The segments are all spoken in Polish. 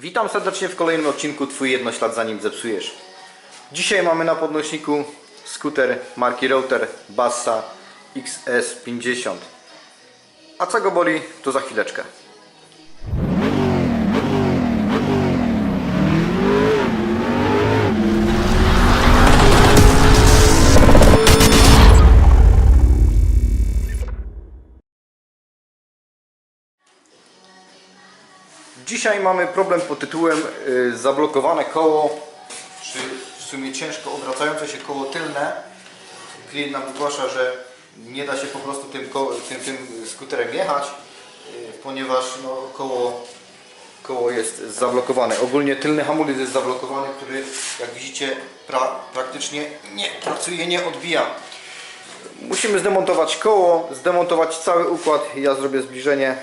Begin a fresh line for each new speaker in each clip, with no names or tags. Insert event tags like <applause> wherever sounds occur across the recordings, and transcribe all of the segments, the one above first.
Witam serdecznie w kolejnym odcinku Twój jednoślad zanim zepsujesz. Dzisiaj mamy na podnośniku skuter marki Router Bassa XS50. A co go boli, to za chwileczkę. Dzisiaj mamy problem pod tytułem y, zablokowane koło, czy w sumie ciężko obracające się koło tylne. Klient nam zgłasza, że nie da się po prostu tym, ko- tym, tym skuterem jechać, y, ponieważ no, koło, koło jest zablokowane. Ogólnie tylny hamulec jest zablokowany, który jak widzicie pra, praktycznie nie pracuje, nie odbija. Musimy zdemontować koło, zdemontować cały układ. Ja zrobię zbliżenie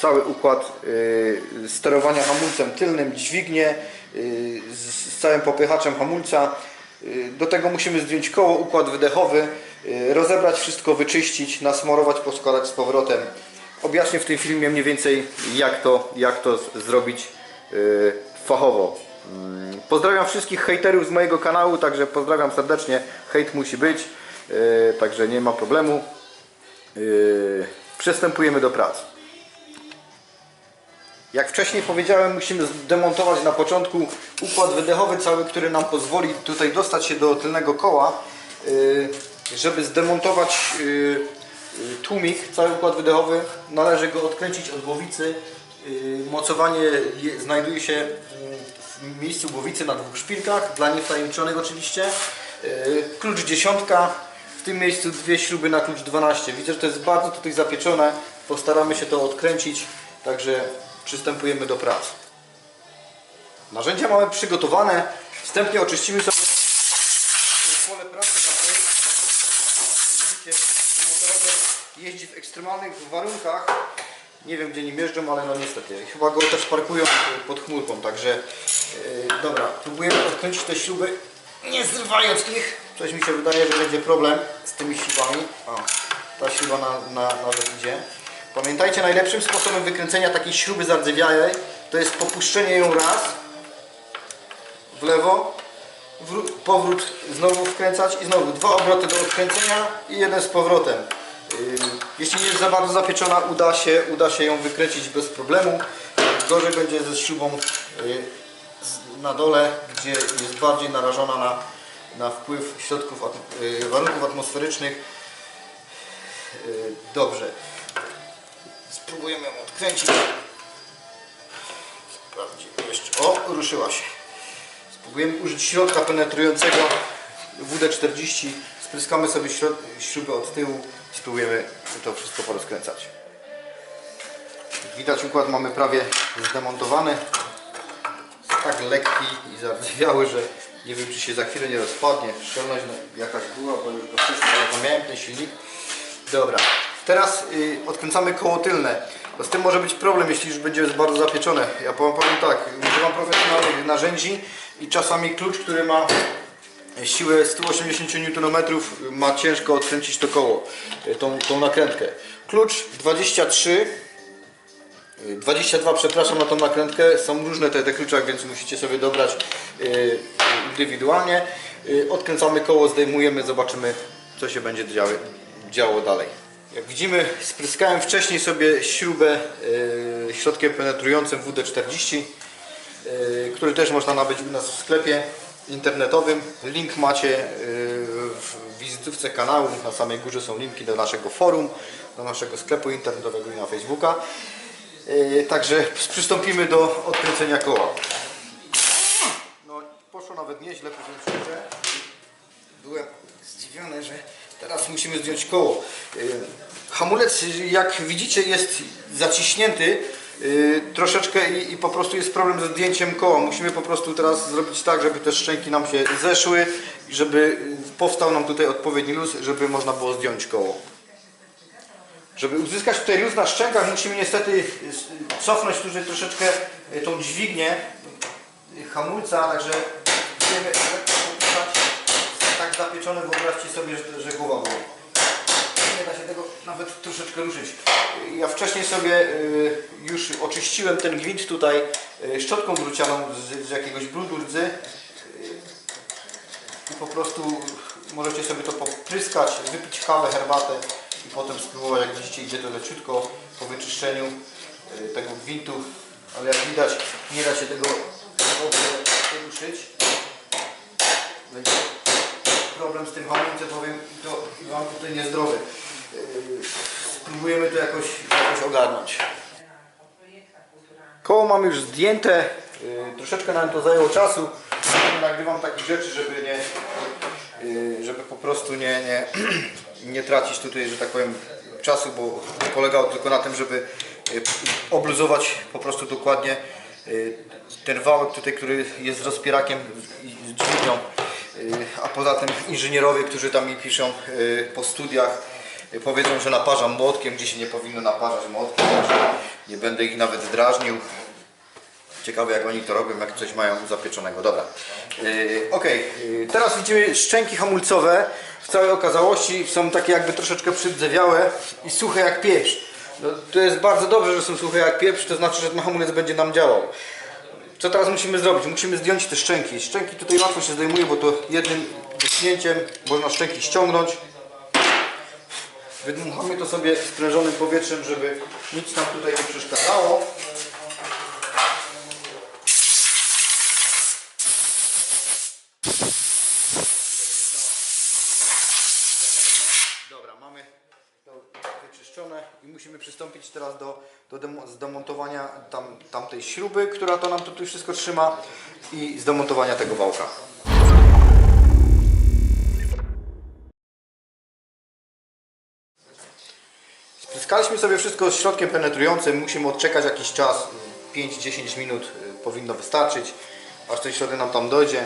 cały układ y, sterowania hamulcem tylnym, dźwignię y, z, całym popychaczem hamulca. Y, do tego musimy zdjąć koło, układ wydechowy, rozebrać wszystko, wyczyścić, nasmarować, poskładać z powrotem. Objaśnię w tym filmie mniej więcej jak to, jak to zrobić fachowo. Mm, Pozdrawiam wszystkich hejterów z mojego kanału, także pozdrawiam serdecznie. Hejt musi być, także nie ma problemu. Przystępujemy do pracy. Jak wcześniej powiedziałem, musimy zdemontować na początku układ wydechowy cały, który nam pozwoli tutaj dostać się do tylnego koła. Yy, Żeby zdemontować yy, tłumik, cały układ wydechowy, należy go odkręcić od głowicy. Yy, Mocowanie je- znajduje się yy, w miejscu głowicy na dwóch szpilkach, dla niewtajemniczonych oczywiście. Klucz dziesiątka, w tym miejscu dwie śruby na klucz 12. Widzę, że to jest bardzo tutaj zapieczone. Postaramy się to odkręcić, także przystępujemy do pracy. Narzędzia mamy przygotowane. Wstępnie oczyścimy sobie pole pracy na tej. Widzicie, motorower jeździ w ekstremalnych warunkach. Nie wiem gdzie nim jeżdżą, ale no niestety. Chyba go też parkują pod chmurką, także yy, dobra, próbujemy odkręcić te śruby, nie zrywając ich. Coś mi się wydaje, że będzie problem z tymi śrubami. O, ta śruba na, na, nawet idzie. Pamiętajcie, najlepszym sposobem wykręcenia takiej śruby zardzewiałej to jest popuszczenie ją raz w lewo, wró- powrót znowu wkręcać i znowu dwa obroty do odkręcenia i jeden z powrotem. Yy, Jeśli nie jest za bardzo zapieczona, uda się, uda się ją wykręcić bez problemu. Gorzej będzie ze śrubą yy, na dole, gdzie jest bardziej narażona na, na wpływ środków, yy, warunków atmosferycznych. Dobrze. Spróbujemy ją odkręcić. Sprawdzimy jeszcze. O, ruszyła się. Spróbujemy użyć środka penetrującego WD-40. Spryskamy sobie śrubę od tyłu spróbujemy to wszystko porozkręcać. Jak Widać układ mamy prawie zdemontowany. Jest tak lekki i zardzewiały, że nie wiem czy się za chwilę nie rozpadnie. Szczelność no, jakaś była, bo już go wcześniej uruchamiałem ten silnik. Dobra, teraz y, odkręcamy koło tylne. Z tym może być problem, jeśli już będzie bardzo zapieczone. Ja powiem, powiem tak, używam profesjonalnych narzędzi i czasami klucz, który ma siłę 180 Nm ma ciężko odkręcić to koło, y, tą, tą nakrętkę. Klucz 23 y, 22 przepraszam na tą nakrętkę, są różne te, te więc musicie sobie dobrać y, indywidualnie. Y, odkręcamy koło, zdejmujemy, zobaczymy co się będzie działo dalej. Jak widzimy spryskałem wcześniej sobie śrubę y, środkiem penetrującym WD-40 y, który też można nabyć u nas w sklepie internetowym. Link macie y, w wizytówce kanału. Na samej górze są linki do naszego forum, do naszego sklepu internetowego i na Facebooka. Także przystąpimy do odkręcenia koła. No, poszło nawet nieźle, powiem. Byłem zdziwiony, że teraz musimy zdjąć koło. Hamulec, jak widzicie, jest zaciśnięty y, troszeczkę i, i po prostu jest problem ze zdjęciem koła. Musimy po prostu teraz zrobić tak, żeby te szczęki nam się zeszły i żeby powstał nam tutaj odpowiedni luz, żeby można było zdjąć koło. Żeby uzyskać tutaj luz na szczękach musimy niestety cofnąć tutaj troszeczkę y, tą dźwignię hamulca, także popuszczać. tak zapieczone, wyobraźcie sobie, że, że głowa boli. Nie da się tego nawet troszeczkę ruszyć. Ja wcześniej sobie y, już oczyściłem ten gwint tutaj y, szczotką drucianą z, jakiegoś brudu rdzy y, i po prostu możecie sobie to popryskać, wypić kawę, herbatę i potem spróbować, jak widzicie idzie to leciutko po wyczyszczeniu tego gwintu, ale jak widać nie da się tego dobrze ruszyć. Będzie problem z tym hamulcem, powiem, to mam tutaj niezdrowy. Yy, Spróbujemy to jakoś, jakoś ogarnąć. Koło mam już zdjęte, yy, troszeczkę nam to zajęło czasu. Nagrywam takich rzeczy, żeby nie, yy, żeby po prostu nie, nie, <clears throat> nie tracić tutaj, że tak powiem, czasu, bo polegało tylko na tym, żeby obluzować po prostu dokładnie ten wałek tutaj, który jest rozpierakiem z dźwignią. A poza tym inżynierowie, którzy tam mi piszą po studiach, powiedzą, że naparzam młotkiem, gdzie się nie powinno naparzać młotkiem, nie będę ich nawet drażnił. Ciekawe jak oni to robią, jak coś mają zapieczonego. Dobra. Yy, ok, yy, teraz widzimy szczęki hamulcowe. W całej okazałości są takie jakby troszeczkę przydzewiałe i suche jak pieprz. No, to jest bardzo dobrze, że są suche jak pieprz, to znaczy, że ten hamulec będzie nam działał. Co teraz musimy zrobić? Musimy zdjąć te szczęki. Szczęki tutaj łatwo się zdejmuje, bo to jednym dotknięciem można szczęki ściągnąć. Wydmuchamy to sobie sprężonym powietrzem, żeby nic nam tutaj nie przeszkadzało. Dobra, mamy to wyczyszczone i musimy przystąpić teraz do, do demo, zdemontowania tam, tamtej śruby, która to nam tutaj wszystko trzyma i zdemontowania tego wałka. Spryskaliśmy sobie wszystko środkiem penetrującym, musimy odczekać jakiś czas, 5-10 minut y, powinno wystarczyć, aż ten środek nam tam dojdzie.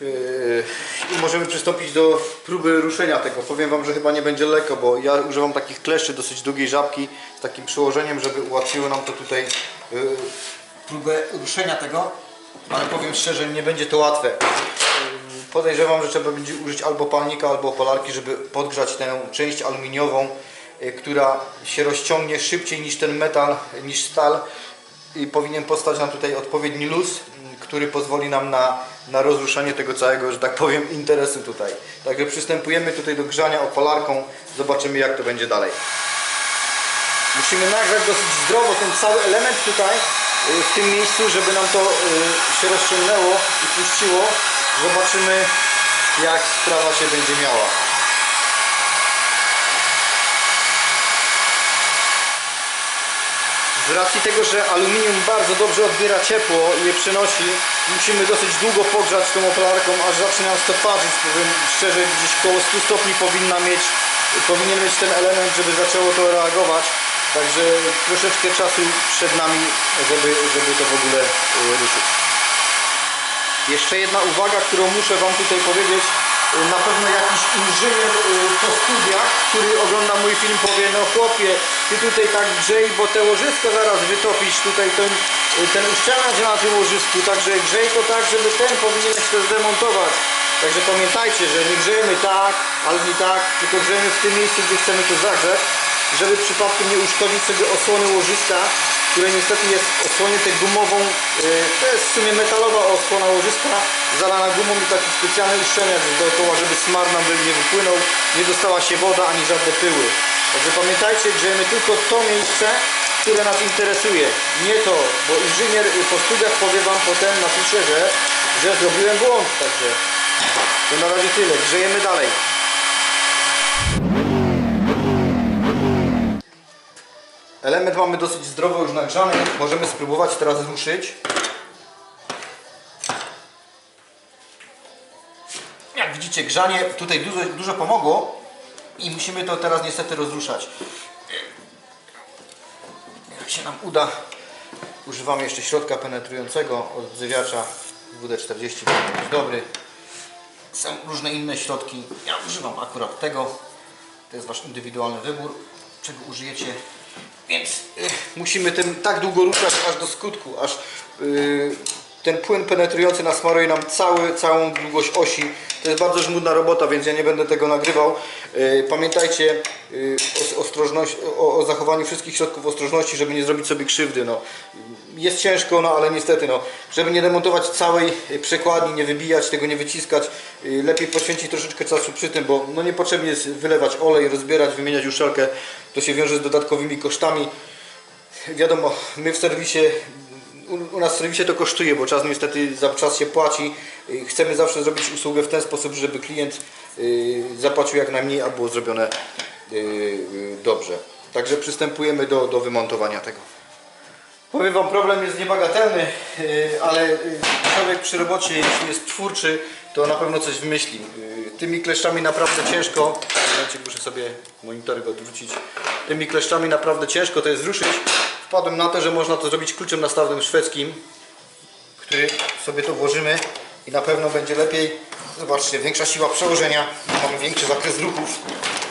Yy, I możemy przystąpić do próby ruszenia tego. Powiem Wam, że chyba nie będzie lekko, bo ja używam takich kleszczy dosyć długiej żabki z takim przyłożeniem, żeby ułatwiło nam to tutaj yy, próbę ruszenia tego, ale powiem szczerze, nie będzie to łatwe. Podejrzewam, że trzeba będzie użyć albo palnika, albo opalarki, żeby podgrzać tę część aluminiową, która się rozciągnie szybciej niż ten metal, niż stal i powinien powstać nam tutaj odpowiedni luz, który pozwoli nam na, na rozruszanie tego całego, że tak powiem, interesu tutaj. Także przystępujemy tutaj do grzania opalarką, zobaczymy jak to będzie dalej. Musimy nagrzać dosyć zdrowo ten cały element tutaj, y, w tym miejscu, żeby nam to y, się rozciągnęło i puściło. Zobaczymy jak sprawa się będzie miała. Z racji tego, że aluminium bardzo dobrze odbiera ciepło i je przenosi, musimy dosyć długo pogrzać tą opalarką, aż zacznie nas to parzyć. Powiem szczerze, gdzieś koło 100 stopni powinna mieć, powinien mieć ten element, żeby zaczęło to reagować. Także troszeczkę czasu przed nami, żeby, żeby to w ogóle y, ruszyć. Jeszcze jedna uwaga, którą muszę Wam tutaj powiedzieć. Y, Na pewno jakiś inżynier y, po studiach, który ogląda mój film powie, no chłopie, ty tutaj tak grzej, bo te łożysko zaraz wytopisz, tutaj ten, y, ten uszczelniacz na tym łożysku, także grzej to tak, żeby ten powinieneś to zdemontować. Także pamiętajcie, że nie grzejemy tak, albo nie tak, tylko grzejemy w tym miejscu, gdzie chcemy to zagrzać, żeby przypadkiem nie uszkodzić sobie osłony łożyska, które niestety jest osłonięte gumową, y, to jest w sumie metalowa osłona łożyska, zalana gumą i taki specjalny uszczelniacz dookoła, żeby smar nam nie wypłynął, nie dostała się woda ani żadne pyły. Także pamiętajcie, grzejemy tylko to miejsce, które nas interesuje, nie to, bo inżynier po studiach powie Wam potem napisze, że, że zrobiłem błąd, także to na razie tyle, grzejemy dalej. Element mamy dosyć zdrowo już nagrzany. Możemy spróbować teraz ruszyć. Jak widzicie, grzanie tutaj dużo, dużo pomogło i musimy to teraz niestety rozruszać. Jak się nam uda, używamy jeszcze środka penetrującego od odzywiacza WD-40, jest dobry. Są różne inne środki. Ja używam akurat tego. To jest Wasz indywidualny wybór, czego użyjecie. Więc y, musimy tym tak długo ruszać aż do skutku, aż y, ten płyn penetrujący nasmaruje nam cały, całą długość osi. To jest bardzo żmudna robota, więc ja nie będę tego nagrywał. Yy, Pamiętajcie yy, o, o, o zachowaniu wszystkich środków ostrożności, żeby nie zrobić sobie krzywdy. No. Jest ciężko, no ale niestety, no, żeby nie demontować całej y, przekładni, nie wybijać tego, nie wyciskać, lepiej poświęcić troszeczkę czasu przy tym, bo no, niepotrzebnie jest wylewać olej, rozbierać, wymieniać uszczelkę. To się wiąże z dodatkowymi kosztami. Wiadomo, my w serwisie, u, nas w serwisie to kosztuje, bo czas niestety za czas się płaci. Y, Chcemy zawsze zrobić usługę w ten sposób, żeby klient y, zapłacił jak najmniej, a było zrobione y, dobrze. Także przystępujemy do, do wymontowania tego. Powiem Wam, problem jest niebagatelny, ale człowiek przy robocie, jeśli jest twórczy, to na pewno coś wymyśli. Tymi kleszczami naprawdę ciężko, muszę sobie monitorek odwrócić, tymi kleszczami naprawdę ciężko to jest ruszyć. Wpadłem na to, że można to zrobić kluczem nastawnym szwedzkim, który sobie to włożymy i na pewno będzie lepiej. Zobaczcie, większa siła przełożenia, mamy większy zakres ruchów,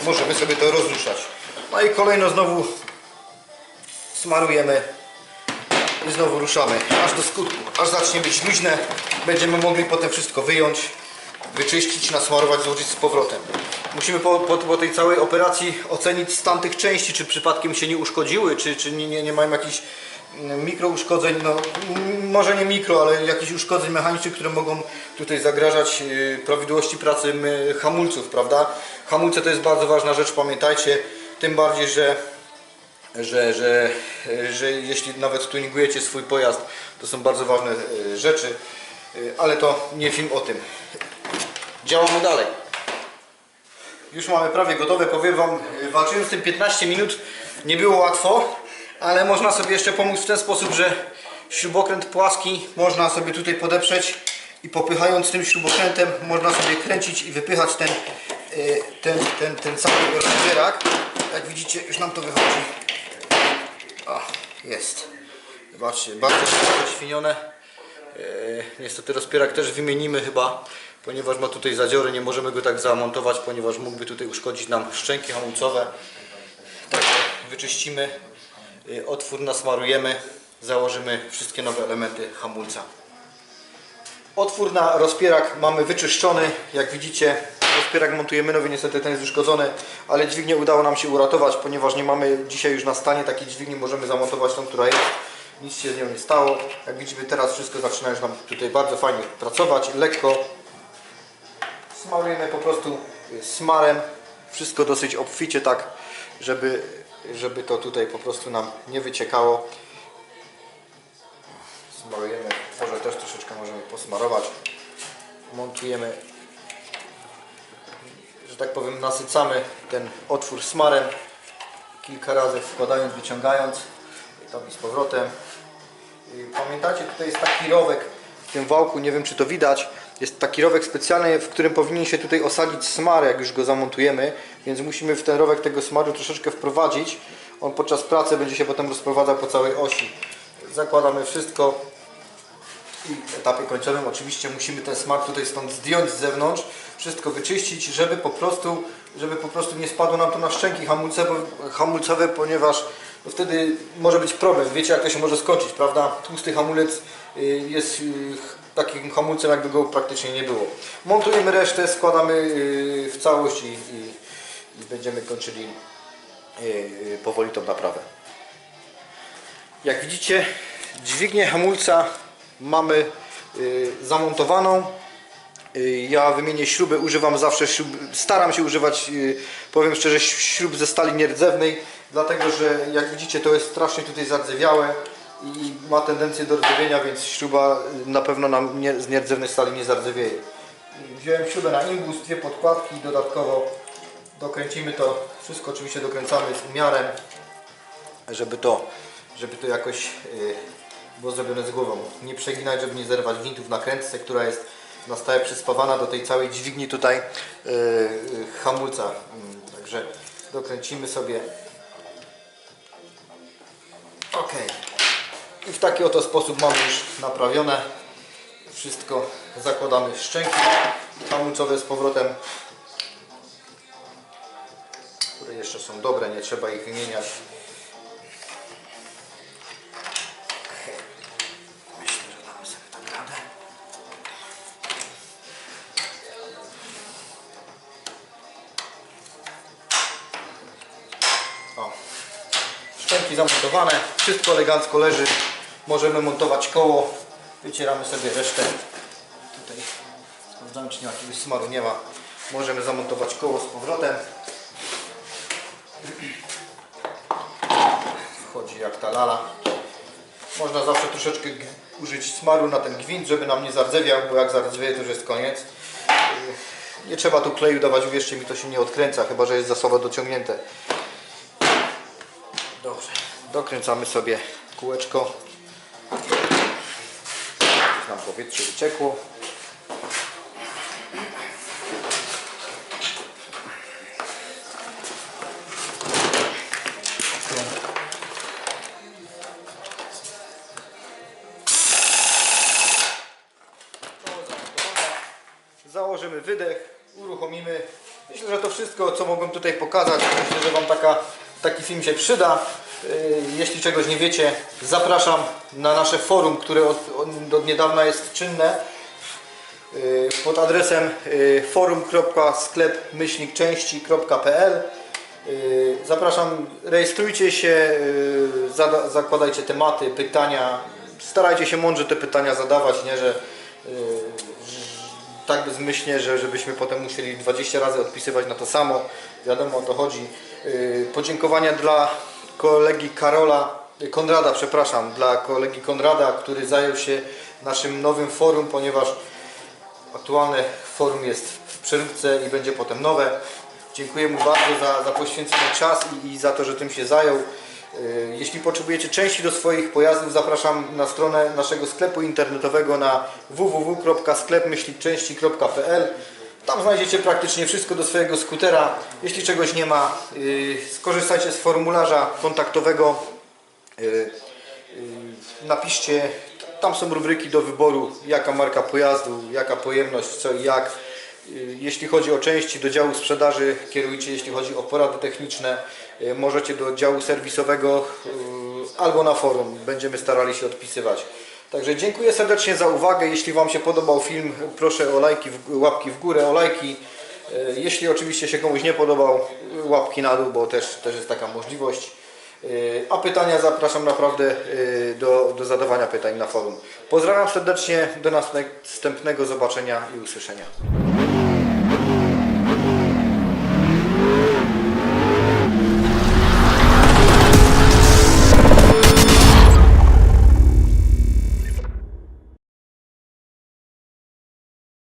możemy sobie to rozruszać. No i kolejno znowu smarujemy i znowu ruszamy aż do skutku, aż zacznie być luźne. Będziemy mogli potem wszystko wyjąć, wyczyścić, nasmarować, złożyć z powrotem. Musimy po, po, po tej całej operacji ocenić stan tych części, czy przypadkiem się nie uszkodziły, czy, czy nie, nie, mają jakichś mm, mikrouszkodzeń, no może nie mikro, ale jakichś uszkodzeń mechanicznych, które mogą tutaj zagrażać yy, prawidłowości pracy hamulców, prawda? Hamulce to jest bardzo ważna rzecz, pamiętajcie, tym bardziej, że że, że, że jeśli nawet tuningujecie swój pojazd, to są bardzo ważne e, rzeczy, ale to nie film o tym. Działamy dalej. Już mamy prawie gotowe, powiem Wam, e, walczyłem z tym 15 minut, nie było łatwo, ale można sobie jeszcze pomóc w ten sposób, że śrubokręt płaski można sobie tutaj podeprzeć i popychając tym śrubokrętem można sobie kręcić i wypychać ten, e, ten, ten, ten cały rozbierak. Jak widzicie, już nam to wychodzi. O, jest. Zobaczcie, bardzo zaświnione. E, niestety rozpierak też wymienimy chyba, ponieważ ma tutaj zadziory, nie możemy go tak zamontować, ponieważ mógłby tutaj uszkodzić nam szczęki hamulcowe. Także wyczyścimy, e, otwór nasmarujemy, założymy wszystkie nowe elementy hamulca. Otwór na rozpierak mamy wyczyszczony, jak widzicie rozpierak montujemy nowy, niestety ten jest uszkodzony, ale dźwignię udało nam się uratować, ponieważ nie mamy dzisiaj już na stanie takiej dźwigni, możemy zamontować tą, która jest. Nic się z nią nie stało. Jak widzimy teraz wszystko zaczyna już nam tutaj bardzo fajnie pracować, lekko. Smarujemy po prostu smarem, wszystko dosyć obficie tak, żeby, żeby to tutaj po prostu nam nie wyciekało. Smarujemy, może też troszeczkę możemy posmarować. Montujemy że tak powiem, nasycamy ten otwór smarem kilka razy wkładając, wyciągając tam i z powrotem. I Pamiętacie, tutaj jest taki rowek w tym wałku, nie wiem czy to widać, jest taki rowek specjalny, w którym powinien się tutaj osadzić smar, jak już go zamontujemy, więc musimy w ten rowek tego smaru troszeczkę wprowadzić. On podczas pracy będzie się potem rozprowadzał po całej osi. Zakładamy wszystko, i w etapie końcowym oczywiście musimy ten smar tutaj stąd zdjąć z zewnątrz, wszystko wyczyścić, żeby po prostu, żeby po prostu nie spadło nam to na szczęki hamulcowe, hamulcowe ponieważ no wtedy może być problem. Wiecie jak to się może skończyć, prawda? Tłusty hamulec y, jest y, takim hamulcem jakby go praktycznie nie było. Montujemy resztę, składamy y, w całość i, i, i będziemy kończyli y, powoli tą naprawę. Jak widzicie, dźwignię hamulca mamy y, zamontowaną. Y, ja wymienię śruby, używam zawsze śrub, staram się używać, y, powiem szczerze, śrub ze stali nierdzewnej, dlatego że jak widzicie to jest strasznie tutaj zardzewiałe i ma tendencję do rdzewienia, więc śruba y, na pewno nam nie, z nierdzewnej stali nie zardzewieje. Wziąłem śrubę na imbus, dwie podkładki i dodatkowo dokręcimy to, wszystko oczywiście dokręcamy z umiarem, żeby to, żeby to jakoś y, było zrobione z głową. Nie przeginać, żeby nie zerwać wintów na krętce, która jest na stałe przyspawana do tej całej dźwigni tutaj y, y, hamulca. Mm, Także dokręcimy sobie. Ok. I w taki oto sposób mamy już naprawione. Wszystko zakładamy szczęki. Hamulcowe z powrotem, które jeszcze są dobre, nie trzeba ich wymieniać. szczęki zamontowane, wszystko elegancko leży. Możemy montować koło. Wycieramy sobie resztę. Tutaj sprawdzamy, czy nie ma jakiegoś smaru. Nie ma. Możemy zamontować koło z powrotem. Wchodzi jak ta lala. Można zawsze troszeczkę użyć smaru na ten gwint, żeby nam nie zardzewiał, bo jak zardzewieje to już jest koniec. Nie trzeba tu kleju dawać, uwierzcie mi, to się nie odkręca, chyba że jest za słabo dociągnięte. Dobrze, dokręcamy sobie kółeczko. Nam powietrze wyciekło. Założymy wydech, uruchomimy. Myślę, że to wszystko, co mogłem tutaj pokazać. Myślę, że Wam taka, taki film się przyda. Yy, Jeśli czegoś nie wiecie, zapraszam na nasze forum, które od, od, niedawna jest czynne. Yy, Pod adresem forum.sklepmyślnikczęści.pl Yy, Zapraszam, rejestrujcie się, zakładajcie tematy, pytania. Starajcie się mądrze te pytania zadawać, nie, że tak bezmyślnie, że żebyśmy potem musieli 20 razy odpisywać na to samo. Wiadomo o to chodzi. Podziękowania dla kolegi Karola, Konrada, przepraszam, dla kolegi Konrada, który zajął się naszym nowym forum, ponieważ aktualne forum jest w przeróbce i będzie potem nowe. Dziękuję mu bardzo za, za poświęcony czas i, i za to, że tym się zajął. Yy, Jeśli potrzebujecie części do swoich pojazdów, zapraszam na stronę naszego sklepu internetowego na www.sklepmyślnikczęści.pl Tam znajdziecie praktycznie wszystko do swojego skutera. Jeśli czegoś nie ma, yy, skorzystajcie z formularza kontaktowego. Yy, yy, Napiszcie, tam są rubryki do wyboru, jaka marka pojazdu, jaka pojemność, co i jak. Jeśli chodzi o części do działu sprzedaży, kierujcie, jeśli chodzi o porady techniczne, możecie do działu serwisowego albo na forum. Będziemy starali się odpisywać. Także dziękuję serdecznie za uwagę. Jeśli Wam się podobał film, proszę o lajki, łapki w górę, o lajki. Yy, Jeśli oczywiście się komuś nie podobał, łapki na dół, bo też, też jest taka możliwość. Yy, A pytania zapraszam naprawdę do, do zadawania pytań na forum. Pozdrawiam serdecznie, do następnego zobaczenia i usłyszenia.